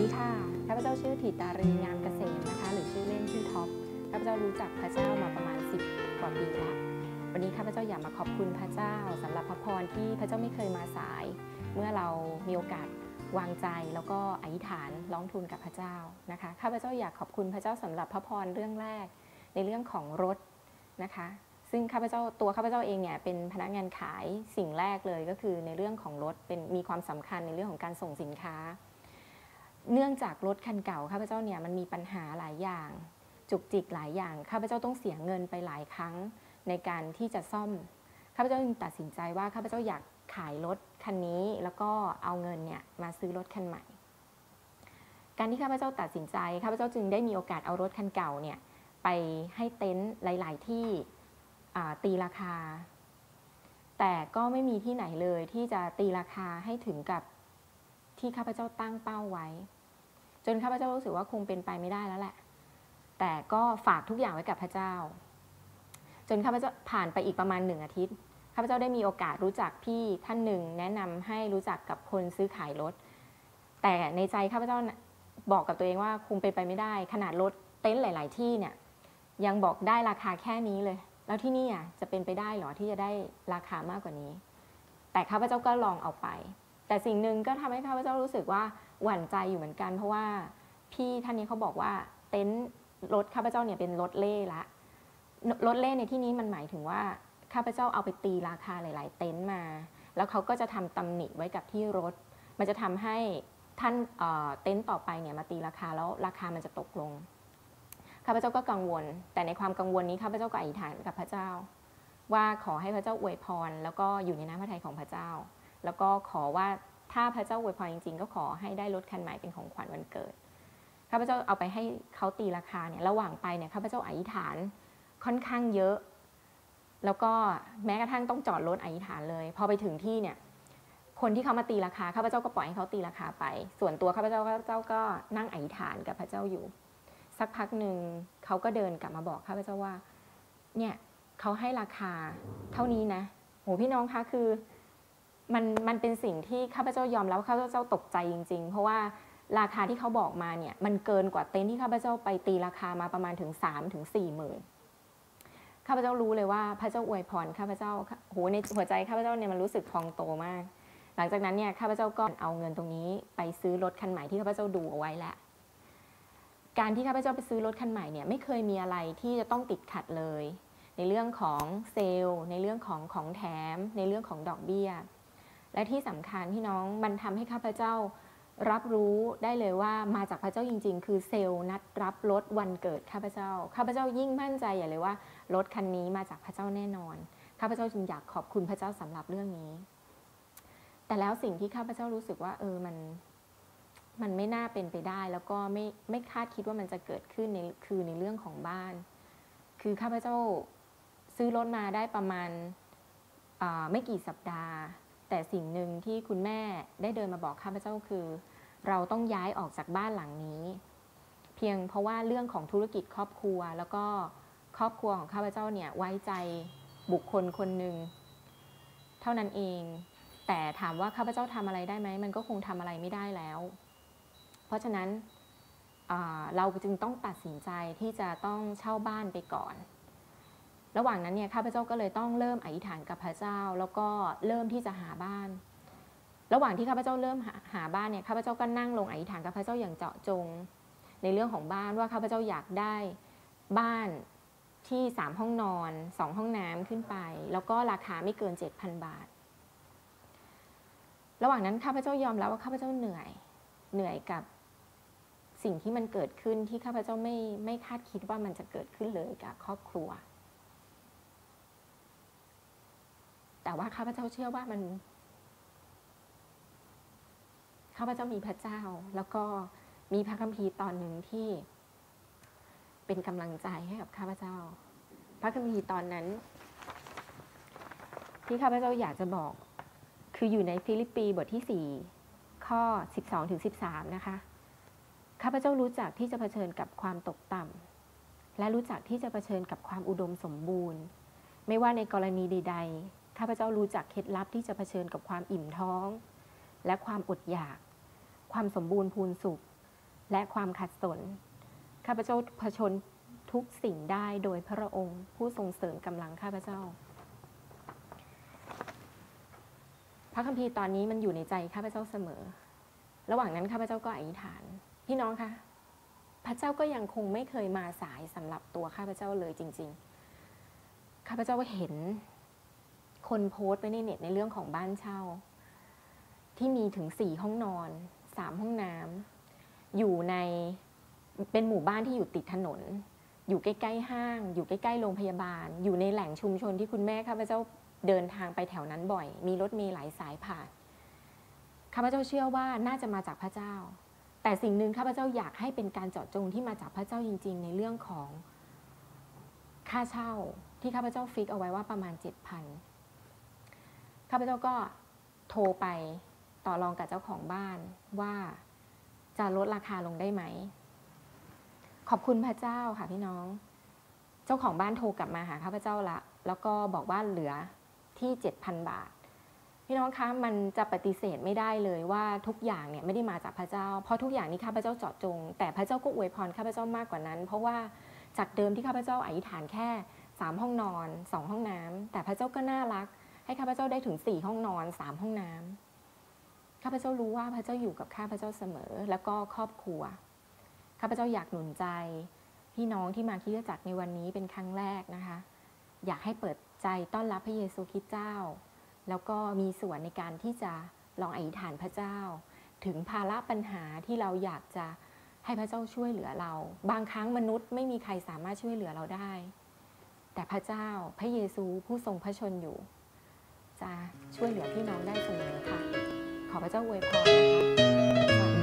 ดีค่ะ ข้าพเจ้าชื่อถิตารีงามเกษมนะคะ หรือชื่อเล่นชื่อท็อป ข้าพเจ้ารู้จักพระเจ้ามาประมาณ 10 กว่าปีแล้ววันนี้ข้าพเจ้าอยากมาขอบคุณพระเจ้าสำหรับพระพรที่พระเจ้าไม่เคยมาสาย เมื่อเรามีโอกาสวางใจแล้วก็อธิษฐานร้องทูลกับพระเจ้านะคะ ข้าพเจ้าอยากขอบคุณพระเจ้าสำหรับพระพรเรื่องแรก ในเรื่องของรถนะคะ ซึ่งข้าพเจ้าตัวข้าพเจ้าเองเนี่ยเป็นพนักงานขายสิ่งแรกเลยก็คือในเรื่องของรถเป็นมีความสำคัญในเรื่องของการส่งสินค้า เนื่องจากรถคันเก่าข้าพเจ้าเนี่ยมันมีปัญหาหลายอย่าง จุกจิกหลายอย่างข้าพเจ้าต้องเสียเงินไปหลายครั้งในการที่จะซ่อมข้าพเจ้าจึงตัดสินใจว่าข้าพเจ้าอยากขายรถคันนี้แล้วก็เอาเงินเนี่ยมาซื้อรถคันใหม่ การที่ข้าพเจ้าตัดสินใจข้าพเจ้าจึงได้มีโอกาสเอารถคันเก่าเนี่ยไปให้เต็นท์หลาย ๆ ที่ตีราคา แต่ก็ไม่มีที่ไหนเลยที่จะตีราคาให้ถึงกับที่ข้าพเจ้าตั้งเป้าไว้ จนข้าพเจ้ารู้สึกว่าคงเป็นไปไม่ได้แล้วแหละ แต่ก็ฝากทุกอย่างไว้กับพระเจ้า จนข้าพเจ้าผ่านไปอีกประมาณหนึ่งอาทิตย์ข้าพเจ้าได้มีโอกาสรู้จักพี่ท่านหนึ่ง แนะนำให้รู้จักกับคนซื้อขายรถ แต่ในใจข้าพเจ้าบอกกับตัวเองว่าคงเป็นไปไม่ได้ ขนาดรถเต็นท์หลาย ๆ ที่เนี่ยยังบอกได้ราคาแค่นี้เลย แล้วที่นี่อะจะเป็นไปได้หรอที่จะได้ราคามากกว่านี้ แต่ข้าพเจ้าก็ลองเอาไป แต่สิ่งหนึ่งก็ทำให้ข้าพเจ้ารู้สึกว่าหวั่นใจอยู่เหมือนกัน เพราะว่าพี่ท่านนี้เขาบอกว่าเต็นท์รถข้าพเจ้าเนี่ยเป็นรถเล่ละรถเล่ในที่นี้มันหมายถึงว่าข้าพเจ้าเอาไปตีราคาหลาย ๆ เต็นท์มา แล้วเขาก็จะทำตำหนิไว้กับที่รถ มันจะทำให้ท่านเต็นท์ต่อไปเนี่ยมาตีราคาแล้วราคามันจะตกลงข้าพเจ้าก็กังวล แต่ในความกังวลนี้ข้าพเจ้าก็อธิษฐานกับพระเจ้า ว่าขอให้พระเจ้าอวยพร แล้วก็อยู่ในน้ำพระทัยของพระเจ้า แล้วก็ขอว่าถ้าพระเจ้าอวยพรจริง ๆ ก็ขอให้ได้รถคันใหม่เป็นของขวัญวันเกิดข้าพเจ้าเอาไปให้เขาตีราคาเนี่ยระหว่างไปเนี่ยข้าพเจ้าอธิษฐานค่อนข้างเยอะ แล้วก็แม้กระทั่งต้องจอดรถอธิษฐานเลย พอไปถึงที่เนี่ยคนที่เขามาตีราคาข้าพเจ้าก็ปล่อยให้เขาตีราคาไป ส่วนตัวข้าพเจ้าข้าพเจ้าก็นั่งอธิษฐานกับพระเจ้าอยู่ สักพักหนึ่งเขาก็เดินกลับมาบอกข้าพเจ้าว่า เนี่ยเขาให้ราคาเท่านี้นะโหพี่น้องคะคือ มันมันเป็นสิ่งที่ข้าพเจ้ายอมแล้วข้าพเจ้าตกใจจริง ๆ เพราะว่าราคาที่เขาบอกมาเนี่ยมันเกินกว่าเต็นท์ที่ข้าพเจ้าไปตีราคามาประมาณถึง3ามถึงสี่หมื่นข้าพเจ้ารู้เลยว่าพระเจ้าอวยพรข้าพเจ้าโหในหัวใจข้าพเจ้าเนี่ยมันรู้สึกพองโตมาก หลังจากนั้นเนี่ยข้าพเจ้าก็เอาเงินตรงนี้ ไปซื้อรถคันใหม่ที่ข้าพเจ้าดูเอาไว้แล้วการที่ข้าพเจ้าไปซื้อรถคันใหม่เนี่ยไม่เคยมีอะไรที่จะต้องติดขัดเลย ในเรื่องของเซลล์ ในเรื่องของของแถม ในเรื่องของดอกเบี้ย และที่สำคัญที่น้องมันทำให้ข้าพเจ้ารับรู้ได้เลยว่ามาจากพระเจ้าจริง ๆ คือเซลล์นัดรับรถวันเกิดข้าพเจ้า ข้าพเจ้ายิ่งมั่นใจอย่าเลยว่ารถคันนี้มาจากพระเจ้าแน่นอน ข้าพเจ้าจึงอยากขอบคุณพระเจ้าสำหรับเรื่องนี้ แต่แล้วสิ่งที่ข้าพเจ้ารู้สึกว่า เออมันมันไม่น่าเป็นไปได้ แล้วก็ไม่ไม่คาดคิดว่ามันจะเกิดขึ้นในคือในเรื่องของบ้าน คือข้าพเจ้าซื้อรถมาได้ประมาณไม่กี่สัปดาห์ แต่สิ่งหนึ่งที่คุณแม่ได้เดินมาบอกข้าพเจ้าคือ เราต้องย้ายออกจากบ้านหลังนี้ เพียงเพราะว่าเรื่องของธุรกิจครอบครัว แล้วก็ครอบครัวของข้าพเจ้าเนี่ยไว้ใจบุคคลคนหนึ่งเท่านั้นเอง แต่ถามว่าข้าพเจ้าทำอะไรได้ไหมมันก็คงทำอะไรไม่ได้แล้ว เพราะฉะนั้นเราจึงต้องตัดสินใจที่จะต้องเช่าบ้านไปก่อน ระหว่างนั้นเนี่ยข้าพเจ้าก็เลยต้องเริ่มอธิษฐานกับพระเจ้า แล้วก็เริ่มที่จะหาบ้าน ระหว่างที่ข้าพเจ้าเริ่มหาบ้านเนี่ยข้าพเจ้าก็นั่งลงอธิษฐานกับพระเจ้าอย่างเจาะจง ในเรื่องของบ้านว่าข้าพเจ้าอยากได้บ้านที่สามห้องนอนสองห้องน้ำขึ้นไป แล้วก็ราคาไม่เกินเจ็ดพันบาท ระหว่างนั้นข้าพเจ้ายอมแล้วว่าข้าพเจ้าเหนื่อยเหนื่อยกับสิ่งที่มันเกิดขึ้นที่ข้าพเจ้าไม่ไม่คาดคิดว่ามันจะเกิดขึ้นเลยกับครอบครัว แต่ว่าข้าพเจ้าเชื่อว่ามันข้าพเจ้ามีพระเจ้า แล้วก็มีพระคัมภีร์ตอนหนึ่งที่ เป็นกำลังใจให้กับข้าพเจ้า พระคัมภีร์ตอนนั้น ที่ข้าพเจ้าอยากจะบอก คืออยู่ในฟิลิปปีบทที่4ข้อ12ถึง13นะคะข้าพเจ้ารู้จักที่จะเผชิญกับความตกต่ำและรู้จักที่จะเผชิญกับความอุดมสมบูรณ์ ไม่ว่าในกรณีใด ข้าพเจ้ารู้จักเคล็ดลับที่จะเผชิญกับความอิ่มท้อง และความอดอยาก ความสมบูรณ์พูนสุข และความขัดสน ข้าพเจ้าเผชนทุกสิ่งได้โดยพระองค์ ผู้ทรงเสริมกำลังข้าพเจ้า พระคัมภีร์ตอนนี้มันอยู่ในใจข้าพเจ้าเสมอ ระหว่างนั้นข้าพเจ้าก็อธิษฐาน พี่น้องคะพระเจ้าก็ยังคงไม่เคยมาสายสำหรับตัวข้าพเจ้าเลยจริง ๆ ข้าพเจ้าเห็น คนโพสต์ไว้ในเน็ตในเรื่องของบ้านเช่า ที่มีถึงสี่ห้องนอนสามห้องน้ำอยู่ในเป็นหมู่บ้านที่อยู่ติดถนน อยู่ใกล้ๆห้าง อยู่ใกล้ๆโรงพยาบาล อยู่ในแหล่งชุมชนที่คุณแม่ข้าพเจ้าเดินทางไปแถวนั้นบ่อย มีรถเมล์หลายสายผ่านข้าพเจ้าเชื่อว่าน่าจะมาจากพระเจ้า แต่สิ่งหนึ่งข้าพเจ้าอยากให้เป็นการเจาะจงที่มาจากพระเจ้าจริง ๆ ในเรื่องของค่าเช่าที่ข้าพเจ้าฟิกเอาไว้ว่าประมาณเจ็ดพัน ข้าพเจ้าก็โทรไปต่อรองกับเจ้าของบ้านว่าจะลดราคาลงได้ไหม ขอบคุณพระเจ้าค่ะพี่น้อง เจ้าของบ้านโทรกลับมาหาข้าพเจ้าละ แล้วก็บอกว่าเหลือที่เจ็ดพันบาท พี่น้องคะมันจะปฏิเสธไม่ได้เลยว่าทุกอย่างเนี่ยไม่ได้มาจากพระเจ้า เพราะทุกอย่างนี้ข้าพเจ้าเจาะจง แต่พระเจ้าก็อวยพรข้าพเจ้ามากกว่านั้น เพราะว่าจากเดิมที่ข้าพเจ้าอธิษฐานแค่สามห้องนอนสองห้องน้ำแต่พระเจ้าก็น่ารัก ให้ข้าพเจ้าได้ถึงสี่ห้องนอนสามห้องน้ำข้าพเจ้ารู้ว่าพระเจ้าอยู่กับข้าพเจ้าเสมอ แล้วก็ครอบครัวข้าพเจ้าอยากหนุนใจ พี่น้องที่มาคิดจักรในวันนี้เป็นครั้งแรกนะคะ อยากให้เปิดใจต้อนรับพระเยซูคริสต์เจ้า แล้วก็มีส่วนในการที่จะลองอธิษฐานพระเจ้า ถึงภาระปัญหาที่เราอยากจะให้พระเจ้าช่วยเหลือเรา บางครั้งมนุษย์ไม่มีใครสามารถช่วยเหลือเราได้ แต่พระเจ้าพระเยซูผู้ทรงพระชนอยู่ จะช่วยเหลือพี่น้องได้เสมอค่ะ ขอพระเจ้าอวยพรนะคะ